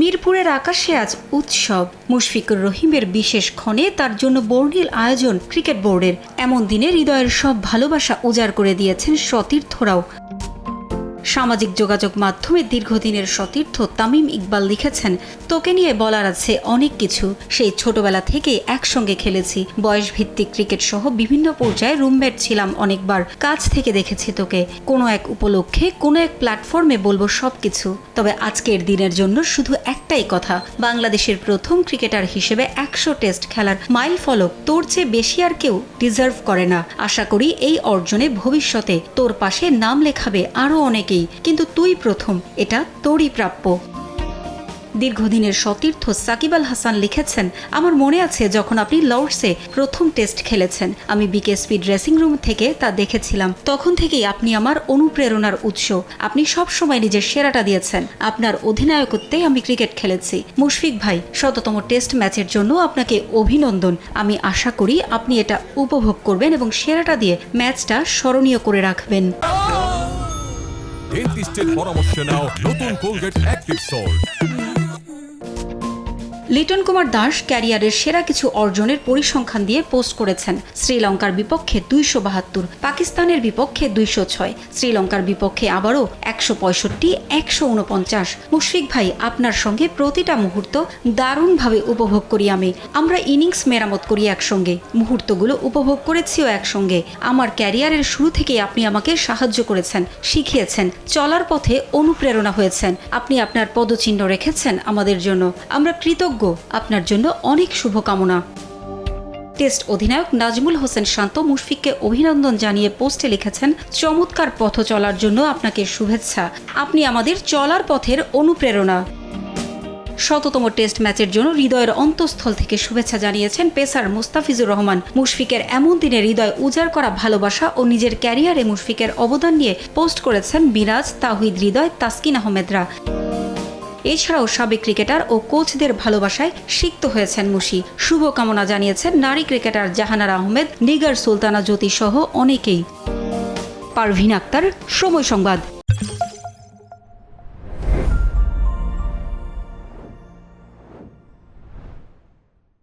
মিরপুরের আকাশে আজ উৎসব। মুশফিকুর রহিমের বিশেষ ক্ষণে তার জন্য বর্ণিল আয়োজন ক্রিকেট বোর্ডের। এমন দিনে হৃদয়ের সব ভালোবাসা উজাড় করে দিয়েছেন সতীর্থরাও। সামাজিক যোগাযোগ মাধ্যমে দীর্ঘদিনের সতীর্থ তামিম ইকবাল লিখেছেন, তোকে নিয়ে বলার আছে অনেক কিছু। সেই ছোটবেলা থেকে একসঙ্গে খেলেছি। বয়স ভিত্তিক ক্রিকেট সহ বিভিন্ন পর্যায়ে রুমমেট ছিলাম অনেকবার। কাছ থেকে দেখেছি তোকে। কোনো এক উপলক্ষে, কোনো এক প্ল্যাটফর্মে বলব সবকিছু। তবে আজকের দিনের জন্য শুধু একটাই কথা। বাংলাদেশের প্রথম ক্রিকেটার হিসেবে একশো টেস্ট খেলার মাইল ফলক তোর চেয়ে বেশি আর কেউ ডিজার্ভ করে না। আশা করি এই অর্জনে ভবিষ্যতে তোর পাশে নাম লেখাবে আরও অনেকেই। কিন্তু তুই প্রথম, এটা তোরই প্রাপ্য। দীর্ঘদিনের সতীর্থ সাকিব আল হাসান লিখেছেন, আমার মনে আছে যখন আপনি লর্ডসে প্রথম টেস্ট খেলেছেন, আমি বিকেএসপি ড্রেসিং রুম থেকে তা দেখেছিলাম। তখন থেকেই আপনি আমার অনুপ্রেরণার উৎস। আপনি সব সময় নিজের সেরাটা দিয়েছেন। আপনার অধিনায়কত্বে আমি ক্রিকেট খেলেছি। মুশফিক ভাই, শততম টেস্ট ম্যাচের জন্য আপনাকে অভিনন্দন। আমি আশা করি আপনি এটা উপভোগ করবেন এবং সেরাটা দিয়ে ম্যাচটা স্মরণীয় করে রাখবেন। ডেন্টিস্টের পরামর্শ নাও নতুন Colgate active salt Liton Kumar Das ক্যারিয়ারের সেরা কিছু অর্জনের পরিসংখ্যান দিয়ে পোস্ট করেছেন। শ্রীলঙ্কার বিপক্ষে দুইশো বাহাত্তর, পাকিস্তানের বিপক্ষে দুইশো ছয়, শ্রীলঙ্কার বিপক্ষে আবারও একশো পঁয়ষট্টি, একশো উনপঞ্চাশ। মুশফিক ভাই, আপনার সঙ্গে প্রতিটা মুহূর্ত দারুণভাবে উপভোগ করি আমি। আমরা ইনিংস মেরামত করি একসঙ্গে। মুহূর্তগুলো উপভোগ করেছিও একসঙ্গে। আমার ক্যারিয়ারের শুরু থেকেই আপনি আমাকে সাহায্য করেছেন, শিখিয়েছেন, চলার পথে অনুপ্রেরণা হয়েছেন। আপনি আপনার পদচিহ্ন রেখেছেন আমাদের জন্য। আমরা কৃতজ্ঞ আপনার জন্য অনেক শুভকামনা। টেস্ট অধিনায়ক নাজমুল হোসেন শান্ত মুশফিককে অভিনন্দন জানিয়ে পোস্টে লিখেছেন, চমৎকার পথ চলার জন্য আপনাকে শুভেচ্ছা। আপনি আমাদের চলার পথের অনুপ্রেরণা। শততম টেস্ট ম্যাচের জন্য হৃদয়ের অন্তঃস্থল থেকে শুভেচ্ছা জানিয়েছেন পেসার মুস্তাফিজুর রহমান। মুশফিকের এমন দিনে হৃদয় উজাড় করা ভালোবাসা ও নিজের ক্যারিয়ারে মুশফিকের অবদান নিয়ে পোস্ট করেছেন বিরাজ তাহিদ হৃদয় তাসকিন আহমেদরা। এছাড়াও সাবেক ক্রিকেটার ও কোচদের ভালোবাসায় সিক্ত হয়েছেন মুশি। শুভকামনা জানিয়েছেন নারী ক্রিকেটার জাহানার আহমেদ, নিগার সুলতানা জ্যোতি সহ অনেকেই। পারভিন আক্তার, সময় সংবাদ।